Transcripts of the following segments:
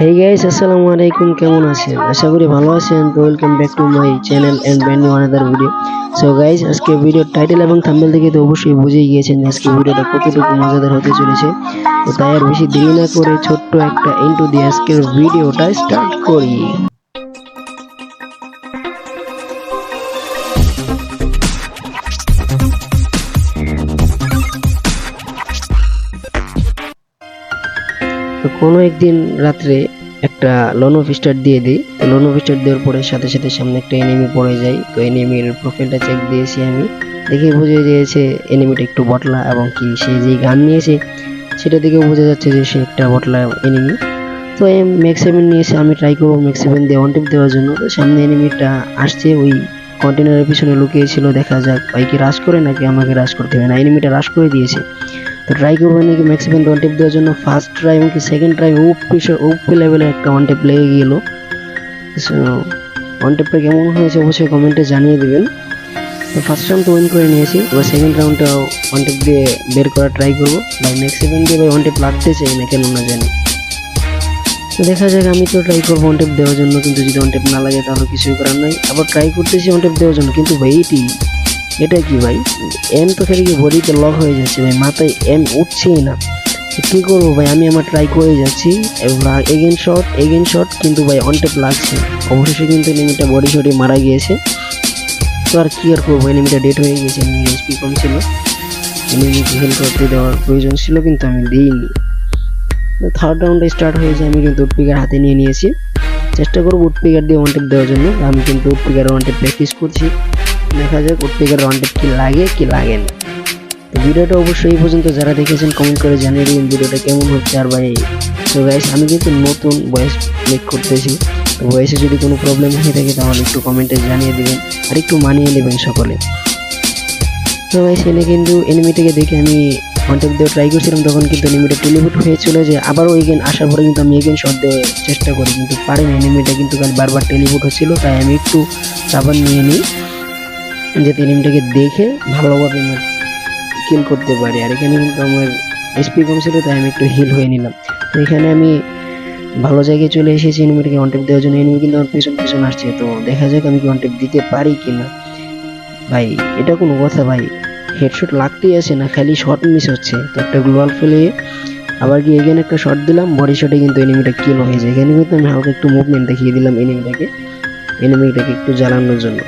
Hey guys আসসালামু আলাইকুম কেমন আছেন? আশা করি ভালো আছেন, তো welcome back to my channel and brand new another video so guys আজকে ভিডিও টাইটেল এবং থাম্বেল থেকে তো অবশ্যই বুঝেই গিয়েছেন আজকে ভিডিওটা কতটুকু মজাদার হতে চলেছে। তো তাই আর বেশি দেরি না করে ছোট্ট একটা ইন্টু দিয়ে আজকের ভিডিওটা স্টার্ট করি। কোনো একদিন রাত্রে একটা লোন অফ স্টার্ট দিয়ে দিই। লোন অফ স্টার্ট দেওয়ার পরে সাথে সাথে সামনে একটা এনিমি পড়ে যায়। তো এনিমির প্রোফাইলটা চেক দিয়েছি আমি। দেখে বুঝে গিয়েছে এনিমিটা একটু বটলা এবং কি সে যে গান নিয়েছে, সেটা দেখে বোঝা যাচ্ছে যে সে একটা বটলা এনিমি তো ম্যাক্স সেভেন নিয়েছে, আমি ট্রাই করব ম্যাক্স সেভেন দিয়ে ওয়ান টিপ দেওয়ার জন্য। তো সামনে এনিমিটা আসছে, ওই কন্টেনারের পিছনে লুকিয়েছিল দেখা যাক। ভাই কি রাশ করে নাকি আমাকে রাশ করতে হবে? না এনিমিটা রাশ করে দিয়েছে। তো ট্রাই করব নাকি ম্যাক্সিমাম ওয়ান টেপ দেওয়ার জন্য? ফার্স্ট ট্রাই কি second try up pressure up লেভেলে একটা ওয়ান টেপ লেগে গেল। ওয়ান টেপটা কেমন হয়েছে অবশ্যই কমেন্টে জানিয়ে দেবেন। তো ফার্স্ট রাউন্ড তো উইন করে নিয়েছি। এবার সেকেন্ড রাউন্ডটা ওয়ান টেপ দিয়ে বের করার ট্রাই করব। ভাই ম্যাক্সিমাম দিয়ে ভাই ওয়ান টেপ লাগতে চাই না, কেন না জানি। তো দেখা যাক, আমি তো ট্রাই করব ওয়ান টেপ দেওয়ার জন্য। কিন্তু যদি ওয়ান টেপ না লাগে তাহলে কিছুই করার নাই। আবার ট্রাই করতেছি ওয়ান টেপ দেওয়ার জন্য। কিন্তু ভাই এটি কি ভাই? এম তো খেলে কি বডিতে লক হয়ে যাচ্ছে ভাই? মাথায় এম উঠছেই না। কী করব ভাই? আমি আমার ট্রাই করে যাচ্ছি। এগেন শট এগেন শট কিন্তু ভাই অন টেপ লাগছে। অবশেষে কিন্তু এনিমিটা বডি শটে মারা গিয়েছে। তো আর কী আর করব এনিমিটা ডেট হয়ে গিয়েছে। এইচপি কম ছিল। এনিমিকে হেল্প করতে দেওয়ার প্রয়োজন ছিল, কিন্তু আমি দিইনি। থার্ড রাউন্ডে স্টার্ট হয়েছে। আমি কিন্তু উডপিকার হাতে নিয়ে নিয়েছি। চেষ্টা করব উডপিকার দিয়ে ওয়ান দেওয়ার জন্য। আমি কিন্তু উডপিকার ওয়ান প্র্যাকটিস করছি। দেখা যাক উডপিকার ওয়ান টেপ কি লাগে কি লাগে না। তো ভিডিওটা অবশ্যই এই পর্যন্ত যারা দেখেছেন কমেন্ট করে জানিয়ে দিন ভিডিওটা কেমন হচ্ছে আর ভাই। তো গাইস আমি কিন্তু নতুন ভয়েস মেক করতেছি। তো ভয়েসে যদি কোনো প্রবলেম হয়ে থাকে, তাহলে একটু কমেন্টে জানিয়ে দিবেন আর একটু মানিয়ে নেবেন সকলে। তো গাইস এনে কিন্তু এনিমিটাকে দেখে আমি কন্ট্যাক্ট দিয়ে ট্রাই করছিলাম, তখন কিন্তু এনিমিটা টেলিভুট হয়েছিল যে আবারও এগেন আসার পরে কিন্তু আমি এগেন শট দেওয়ার চেষ্টা করি, কিন্তু পারিনি এনিমিটা কিন্তু কাল বারবার টেলিভুট হচ্ছিল, তাই আমি একটু সাবান নিয়ে নিই। যাতে এনিমিটাকে দেখে ভালোভাবে আমার কিল করতে পারি। আর এখানে কিন্তু আমার এসপি কম ছিল, তাই আমি একটু হিল হয়ে নিলাম। তো এখানে আমি ভালো জায়গায় চলে এসেছি এনিমিটাকে ওয়ান দেওয়ার জন্য। এনিমি কিন্তু আমার পিছন পিছন আসছে। তো দেখা যাক আমি কি ওয়ান দিতে পারি কি না ভাই, এটা কোনো কথা ভাই। হেডশট লাগতেই আছে না, খালি শট মিস হচ্ছে। তো একটা গ্লোয়াল ফেলে আবার কি এখানে একটা শট দিলাম বডি শটে কিন্তু এনিমিটা কিল হয়ে যায়। এখানে কিন্তু আমি হালকা একটু মুভমেন্ট দেখিয়ে দিলাম এনিমিটাকে এনিমিটাকে একটু জ্বালানোর জন্য।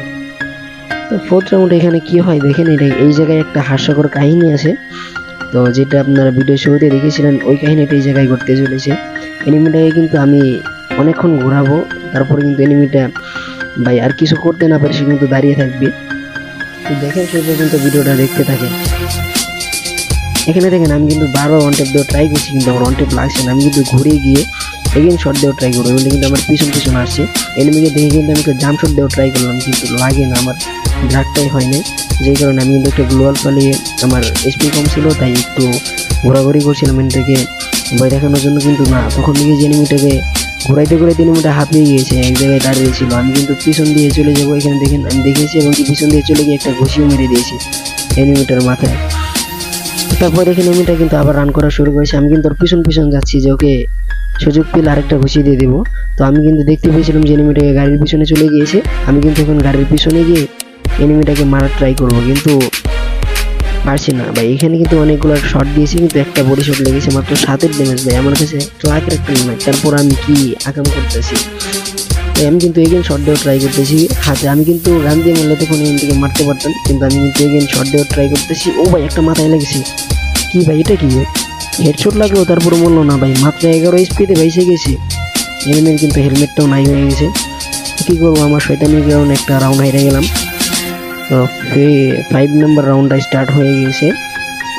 ফোর্থ রাউন্ড এখানে কি হয় দেখেন, এটা এই জায়গায় একটা হাস্যকর কাহিনী আছে। তো যেটা আপনারা ভিডিও শুরুতে দেখেছিলেন, ওই কাহিনীটা এই জায়গায় ঘটতে চলেছে। এনিমিটাকে কিন্তু আমি অনেকক্ষণ ঘোরাবো, তারপরে কিন্তু এনিমিটা ভাই আর কিছু করতে না পারে, সে কিন্তু দাঁড়িয়ে থাকবে। তো দেখেন সেই পর্যন্ত ভিডিওটা দেখতে থাকেন। এখানে দেখেন, আমি কিন্তু বারবার ওয়ান টেপ ট্রাই করছি, কিন্তু আমার ওয়ান টেপ লাগছে না। আমি কিন্তু ঘুরে গিয়ে এগেন শট দেওয়া ট্রাই করব এমনি কিন্তু আমার পিছন পিছন আসছে। এনিমিকে দেখে কিন্তু আমি একটু জাম শট দেওয়া ট্রাই করলাম, কিন্তু লাগে না, আমার ড্রাগটাই হয় নাই। যেই কারণে আমি কিন্তু একটা গ্লোয়াল পালিয়ে আমার এসপি কম ছিল, তাই একটু ঘোরাঘুরি করছিলাম এনিটাকে ভয় দেখানোর জন্য কিন্তু না, তখন দিকে যে এনিমিটাকে ঘোরাইতে ঘোরাইতে এনিমিটা হাঁপিয়ে গিয়েছে, এক জায়গায় দাঁড়িয়ে ছিল। আমি কিন্তু পিছন দিয়ে চলে যাব, এখানে দেখেন, আমি দেখেছি, এবং পিছন দিয়ে চলে গিয়ে একটা ঘুষিও মেরে দিয়েছি এনিমিটার মাথায়। তারপর দেখেন এনিমিটা কিন্তু আবার রান করা শুরু করেছে। আমি কিন্তু ওর পিছন পিছন যাচ্ছি যে, ওকে, সুযোগ পেলে আরেকটা ঘুষি দিয়ে দেবো। তো আমি কিন্তু দেখতে পেয়েছিলাম যে, এনিমিটাকে গাড়ির পিছনে চলে গিয়েছে। আমি কিন্তু এখন গাড়ির পিছনে গিয়ে এনিমিটাকে মারার ট্রাই করব। কিন্তু পারছি না ভাই। এখানে কিন্তু অনেকগুলো শট দিয়েছি, কিন্তু একটা বডি শট লেগেছে মাত্র সাতের ড্যামেজ ভাই। আমার কাছে ট্রাকের একটা নয় তারপর আমি কি আকাম করতেছি? আমি কিন্তু এগেন শর্ট দেওয়ার ট্রাই করতেছি। হাতে আমি কিন্তু গান দিয়ে মারলে তখন এমটিকে মারতে পারতাম, কিন্তু আমি কিন্তু এগেন শট দেওয়ার ট্রাই করতেছি। ও ভাই, একটা মাথায় লেগেছে। কি ভাই, এটা কি? হেডশট লাগল তারপরে বলল না ভাই। মাত্র এগারো স্পিডে ভেসে গেছে। এনিমের কিন্তু হেলমেটটাও নাই হয়ে গেছে। কী করব, আমার শয়তানির কারণে একটা রাউন্ড হেরে গেলাম। তো ফাইভ নাম্বার রাউন্ডটা স্টার্ট হয়ে গেছে।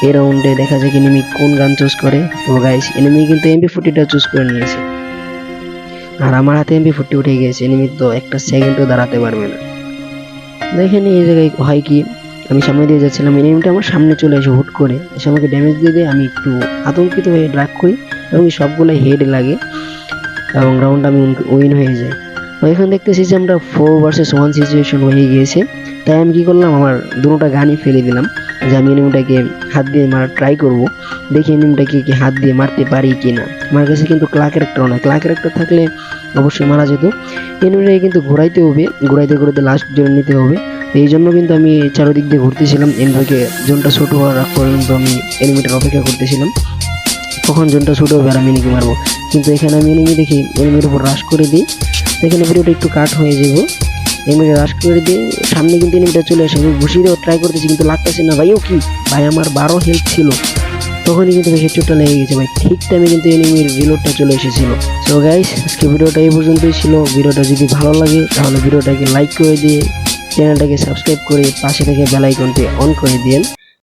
এই রাউন্ডে দেখা যায় কি এনিমি কোন গান চুজ করে। তো গাইস এনিমি কিন্তু এমপি ফোর্টিটা চুজ করে নিয়েছে। আর আমার হাতে এমপি ফোরটি উঠে গিয়েছে নিমিত্ত একটা সেকেন্ডও দাঁড়াতে পারবে না। দেখেন এই জায়গায় হয় কি? আমি সামনে দিয়ে যাচ্ছিলাম এনিমিটা আমার সামনে চলে এসে হুট করে এসে আমাকে ড্যামেজ দিয়ে দিয়ে। আমি একটু আতঙ্কিত হয়ে ড্রাক করি এবং সবগুলো হেড লাগে এবং রাউন্ড আমি উইন হয়ে যাই। ওইখানে এখন দেখতেছি যে আমরা ফোর ভার্সেস ওয়ান সিচুয়েশন হয়ে গিয়েছে। তাই আমি কি করলাম, আমার দুটোটা গানই ফেলে দিলাম, যে আমি এনিমিটাকে হাত দিয়ে মারা ট্রাই করব। দেখি এনিমিটাকে কি হাত দিয়ে মারতে পারি কি না আমার কাছে কিন্তু ক্লাকের একটা না ক্লাকের একটা থাকলে অবশ্যই মারা যেত। এনিমিটাকে কিন্তু ঘোরাইতে হবে, ঘোরাইতে ঘোরাইতে লাস্ট জোন নিতে হবে। এই জন্য কিন্তু আমি চারোদিক দিয়ে ঘুরতেছিলাম। এনিমিটাকে জোনটা ছোট হওয়ার আগ পর্যন্ত আমি এনিমিটার অপেক্ষা করতেছিলাম। কখন জোনটা ছোট হবে আর আমি এনিমি মারবো। কিন্তু এখানে আমি এনিমি দেখি, এনিমির উপর রাশ করে দিই। এখানে ভিডিওটা একটু কাট হয়ে যাব। এনিমিটা রাশ করে দিয়ে সামনে কিন্তু এনিমিটা চলে আসে আমি ঘুষি দেওয়া ট্রাই করতেছি কিন্তু লাগতেছে না। ভাইও কি? ভাই আমার বারো হেল্প ছিল। তখনই কিন্তু হেডশটটা লেগে গেছে ভাই। ঠিক টাইমে কিন্তু এনিমির রিলোডটা চলে এসেছিল। সো গাইস আজকে ভিডিওটা এই পর্যন্তই ছিল। ভিডিওটা যদি ভালো লাগে, তাহলে ভিডিওটাকে লাইক করে দিয়ে চ্যানেলটাকে সাবস্ক্রাইব করে পাশে থেকে বেলাইকনটি অন করে দিন